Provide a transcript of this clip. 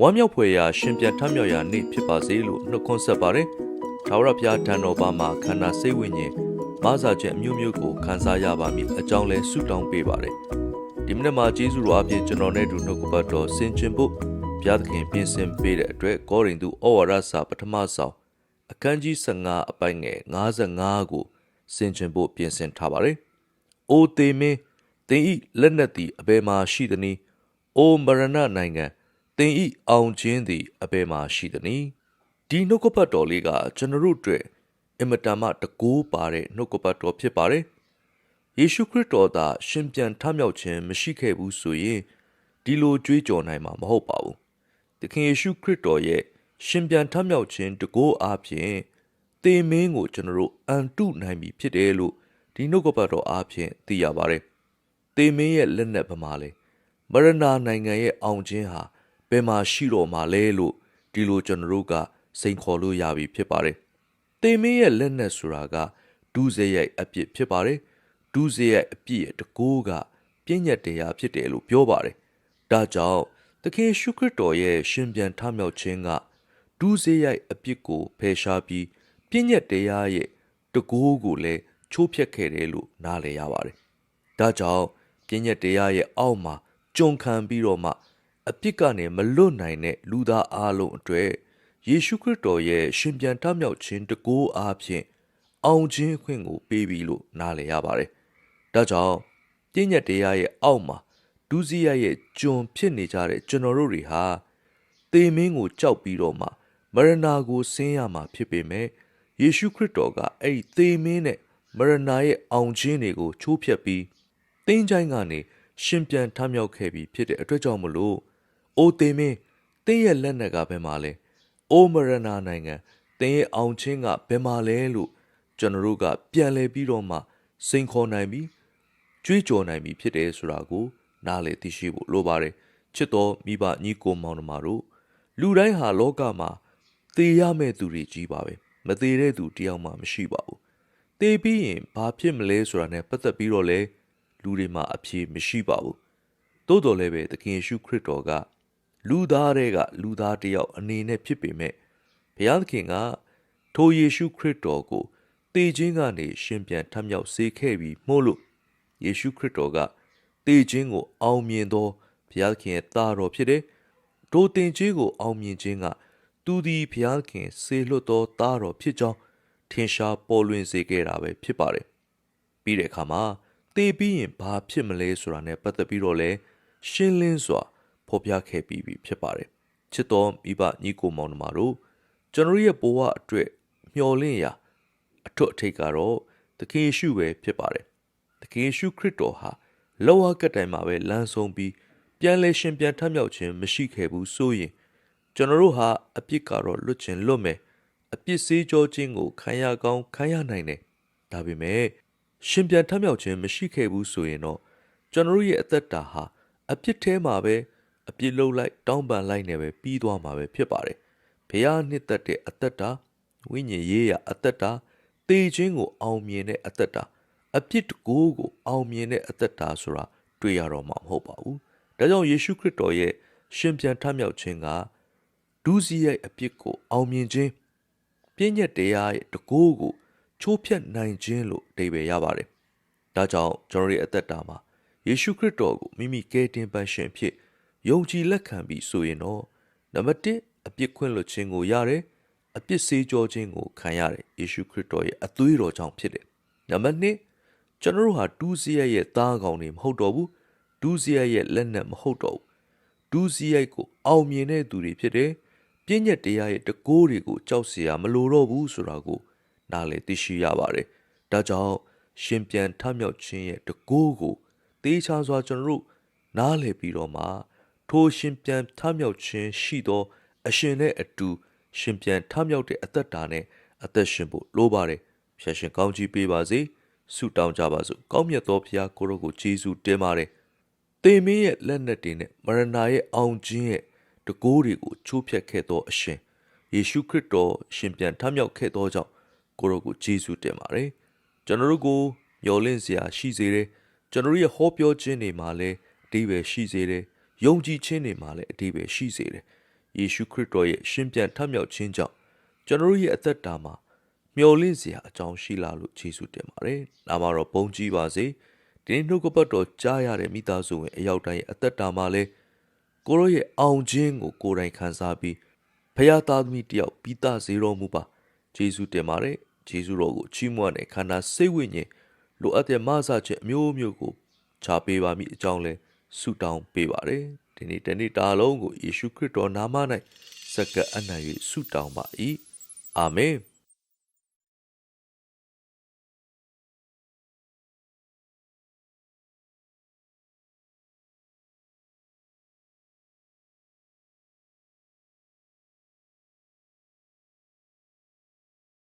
ဝမ်းမြောက်ဖွယ်ရာရှင်ပြန်ထမြောက်ရာနေ့ဖြစ်ပါစေလို့နှုတ်ခွန်းဆက်ပါတယ်။ထာဝရဘုရားတန်တော်ပါမှာခန္ဓာစိတ်ဝိညာဉ်မဆာခြင်းအမျိုးမျိုးကိုခံစားရပါမည်အကြောင်းလဲဆုတောင်းပေးပါတယ်။ဒီမနေ့မှာကျေးဇူးတော်အပြင်ကျွန်တော်နဲ့အတူနှုတ်ကပတ်တော်ဆင်ခြင်ဖို့ဘုရားသခင်ပြင်ဆင်ပေးတဲ့အတွက်ကောရိန္သုဩဝါဒစာပထမဆောင်အခန်းကြီး15အပိုင်ငယ်55ကိုဆင်ခြင်ဖို့ပြင်ဆင်ထားပါတယ်။အိုသေမင်းသင်ဤလက်နက်သည်အဘယ်မှာရှိသနည်း။အိုမရဏနိုင်ငံ သင်ဤအောင်ခြင်းသည်အဘယ်မှာရှိသနည်း။ဒီနှုတ်ကပတ်တော်လေးကကျွန်တော်တို့အတွက်အင်မတန်မှတကိုးပါတဲ့နှုတ်ကပတ်တော်ဖြစ်ပါတယ်။ယေရှုခရစ်တော်သာရှင်ပြန်ထမြောက်ခြင်းမရှိခဲ့ဘူးဆိုရင်ဒီလိုကြွေးကြော်နိုင်မှာမဟုတ်ပါဘူး။သခင်ယေရှုခရစ်တော်ရဲ့ရှင်ပြန်ထမြောက်ခြင်းတကိုးအားဖြင့်သေမင်းကိုကျွန်တော်တို့အန်တုနိုင်ပြီဖြစ်တယ်လို့ဒီနှုတ်ကပတ်တော်အားဖြင့်သိရပါတယ်။သေမင်းရဲ့လက်နက်ပမာလဲမရဏနိုင်ငံရဲ့အောင်ခြင်းဟာ ဘယ်မှာရှိတော့မှာလဲလို့ဒီလိုကျွန်တော်တို့ကစိန်ခေါ်လို့ရပြီဖြစ်ပါတယ်။သေမင်းရဲ့လက်နက်ဆိုတာကဒုစရိုက်အပြစ်ဖြစ်ပါတယ်။ဒုစရိုက်အပြစ်ရဲ့တကိုးကပြည့်ညတ်တရားဖြစ်တယ်လို့ပြောပါတယ်။ဒါကြောင့်သခင်ရှုခရစ်တော်ရဲ့ရှင်ပြန်ထမြောက်ခြင်းကဒုစရိုက်အပြစ်ကိုဖယ်ရှားပြီးပြည့်ညတ်တရားရဲ့တကိုးကိုလည်းချိုးဖျက်ခဲ့တယ်လို့နားလည်ရပါတယ်။ဒါကြောင့်ပြည့်ညတ်တရားရဲ့အောက်မှာကြုံခံပြီးတော့မှ အပြစ်ကနေမလွတ်နိုင်တဲ့လူသားအလုံးအတွေ့ယေရှုခရစ်တော်ရဲ့ရှင်ပြန်ထမြောက်ခြင်းတကိုးအားဖြင့်အောင်ခြင်းအခွင့်ကိုပေးပြီလို့နားလည်ရပါတယ်။ဒါကြောင့်ပြည့်ညတ်တရားရဲ့အောက်မှာဒုစရိုက်ရဲ့ကျွန်ဖြစ်နေကြတဲ့ကျွန်တော်တို့တွေဟာသေမင်းကိုကြောက်ပြီးတော့မှမရဏကိုဆင်းရမှာဖြစ်ပေမဲ့ယေရှုခရစ်တော်ကအဲ့ဒီသေမင်းနဲ့မရဏရဲ့အောင်ခြင်းတွေကိုချိုးဖျက်ပြီးတင်းချိုင်းကနေရှင်ပြန်ထမြောက်ခဲ့ပြီးဖြစ်တဲ့အတွက်ကြောင့်မလို့ အိုသေမင်းတင်းရဲ့လက်နက်ကဘယ်မှာလဲအိုမရဏနိုင်ငံတင်းရဲ့အောင်ခြင်းကဘယ်မှာလဲလို့ကျွန်တော်တို့ကပြန်လဲပြီးတော့မှစိန်ခေါ်နိုင်ပြီးကြွေးကြော်နိုင်ပြီဖြစ်တယ်ဆိုတာကိုနားလည်သိရှိဖို့လိုပါတယ်ချစ်တော်မိဘညီကိုမောင်နှမတို့လူတိုင်းဟာလောကမှာသေရမယ့်သူတွေကြီးပါပဲမသေးတဲ့သူတယောက်မှမရှိပါဘူးသေပြီးရင်ဘာဖြစ်မလဲဆိုတာနဲ့ပတ်သက်ပြီးတော့လဲလူတွေမှာအဖြေမရှိပါဘူးသို့တော်လည်းပဲသခင်ယေရှုခရစ်တော်က လူသားတွေကလူသားတယောက်အနေနဲ့ဖြစ်ပေမဲ့ဘုရားသခင်ကထိုယေရှုခရစ်တော်ကိုတေခြင်းကနေရှင်ပြန်ထမြောက်စေခဲ့ပြီးမို့လို့ယေရှုခရစ်တော်ကတေခြင်းကို အောင်မြင်သောဘုရားသခင်ရဲ့သားတော်ဖြစ်တယ်။ထိုတင်ကြီးကို အောင်မြင်ခြင်းကသူသည်ဘုရားသခင်စေလွတ်သောသားတော်ဖြစ်ကြောင်းထင်ရှားပေါ်လွင်စေခဲ့တာပဲဖြစ်ပါတယ်။ပြီးတဲ့အခါမှာတေပြီးရင်ဘာဖြစ်မလဲဆိုတာနဲ့ပတ်သက်ပြီးတော့လဲရှင်းလင်းစွာ ဖော်ပြခဲ့ပြီးပြီဖြစ်ပါတယ်။ချစ်တော်မိဘညီကိုမောင်နှမတို့ကျွန်တော်ရဲ့ဘဝအတွက်မျှော်လင့်ရာအထွတ်အထိပ်ကတော့သခင်ယေရှုပဲဖြစ်ပါတယ်။သခင်ယေရှုခရစ်တော်ဟာလောကကတိုင်မှာပဲလမ်းဆုံးပြီးပြန်လဲရှင်ပြန်ထမြောက်ခြင်းမရှိခဲ့ဘူးဆိုရင်ကျွန်တော်တို့ဟာအပြစ်ကတော့လွတ်ချင်လွတ်မယ်အပြစ်စေးကြောခြင်းကိုခံရကောင်းခံရနိုင်တယ်ဒါပေမဲ့ရှင်ပြန်ထမြောက်ခြင်းမရှိခဲ့ဘူးဆိုရင်တော့ကျွန်တော်တို့ရဲ့အသက်တာဟာအပြစ်ထဲမှာပဲ အပြစ်လုံးလိုက်တောင်းပန်လိုက်နေပဲပြီးသွားမှာပဲဖြစ်ပါတယ်ဘုရားနှစ်သက်တဲ့အသက်တာဝိညာဉ်ရေးရာအသက်တာတေခြင်းကိုအောင်မြင်တဲ့အသက်တာအပြစ်တကိုးကိုအောင်မြင်တဲ့အသက်တာဆိုတာတွေ့ရတော့မှာမဟုတ်ပါဘူးဒါကြောင့်ယေရှုခရစ်တော်ရဲ့ရှင်ပြန်ထမြောက်ခြင်းကဒုစရိုက်အပြစ်ကိုအောင်မြင်ခြင်းပြည့်ညက်တရားရဲ့တကိုးကိုချိုးဖျက်နိုင်ခြင်းလို့အဓိပ္ပာယ်ရပါတယ်။ဒါကြောင့်ကျွန်တော်ရဲ့အသက်တာမှာယေရှုခရစ်တော်ကိုမိမိကယ်တင်ပန်ရှင်ဖြစ် ယုံကြည်လက်ခံပြီးဆိုရင်တော့နံပါတ်1အပြစ်ခွင့်လွှတ်ခြင်းကိုရတယ်အပြစ်စေးကြောခြင်းကိုခံရတယ်ယေရှုခရစ်တော်ရဲ့အသွေးတော်ကြောင့်ဖြစ်တယ်။နံပါတ်2ကျွန်တော်တို့ဟာဒုစရိုက်ရဲ့သားကောင်တွေမဟုတ်တော့ဘူးဒုစရိုက်ရဲ့လက်နက်မဟုတ်တော့ဘူးဒုစရိုက်ကိုအောင်မြင်တဲ့သူတွေဖြစ်တယ်။ပြည့်ညက်တရားရဲ့တကိုးတွေကိုကြောက်เสียမလိုတော့ဘူးဆိုတာကိုနားလည်သိရှိရပါတယ်။ဒါကြောင့်ရှင်ပြန်ထမြောက်ခြင်းရဲ့တကိုးကိုတေးချစွာကျွန်တော်တို့နားလည်ပြီးတော့မှ ထိုရှင်ပြန်ထမြောက်ခြင်းရှိသော အရှင်နဲ့အတူရှင်ပြန်ထမြောက်တဲ့အသက်တာနဲ့အသက်ရှင်ဖို့လိုပါတယ်။ဖျက်ရှင်ကောင်းကြီးပေးပါစေ။ဆုတောင်းကြပါစို့။ကောင်းမြတ်သောဘုရားကိုရောကိုယေရှုတင်ပါတယ်။တေမင်းရဲ့လက်နက်တွေနဲ့မရဏရဲ့အောင်ခြင်းရဲ့တကိုးတွေကိုချိုးဖျက်ခဲ့သောအရှင်ယေရှုခရစ်တော်ရှင်ပြန်ထမြောက်ခဲ့သောကြောင့်ကိုရောကိုယေရှုတင်ပါတယ်ကျွန်တော်တို့ကိုမျှော်လင့်စရာရှိစေတယ်ကျွန်တော်ရဲ့ဟောပြောခြင်းတွေမှာလည်းအတိပဲရှိစေတယ် ယုံကြည်ခြင်းတွေမှာလည်းအတိပဲရှိစေတယ်ယေရှုခရစ်တော်ရဲ့ရှင်ပြန်ထမြောက်ခြင်းကြောင့်ကျွန်တော်တို့ရဲ့အသက်တာမှာမျှော်လင့်စရာအကြောင်းရှိလာလို့ယေရှုတင်ပါတယ်။ဒါမှတော့ဘုန်းကြီးပါစေ။ဒီနေ့နှုတ်ကပတ်တော်ကြားရတဲ့မိသားစုဝင်အရောက်တိုင်းရဲ့အသက်တာမှာလည်းကိုရောရဲ့အောင်ခြင်းကိုကိုယ်တိုင်ခံစားပြီးဖရာသားသမီးတယောက်ပြီးသားစေတော်မူပါ။ယေရှုတင်ပါတယ်။ယေရှုတော်ကိုချီးမွမ်းတဲ့ခန္ဓာစိတ်ဝိညာဉ်လိုအပ်တဲ့မဆခြင်းအမျိုးမျိုးကိုချပေးပါမိအကြောင်းလဲ ဆုတောင်းပေးပါတယ်။ဒီနေ့တနေ့တာလုံးကိုယေရှုခရစ်တော်နာမ၌စက္ကပ်အနံ့၍ဆုတောင်းပါ၏အာမင်။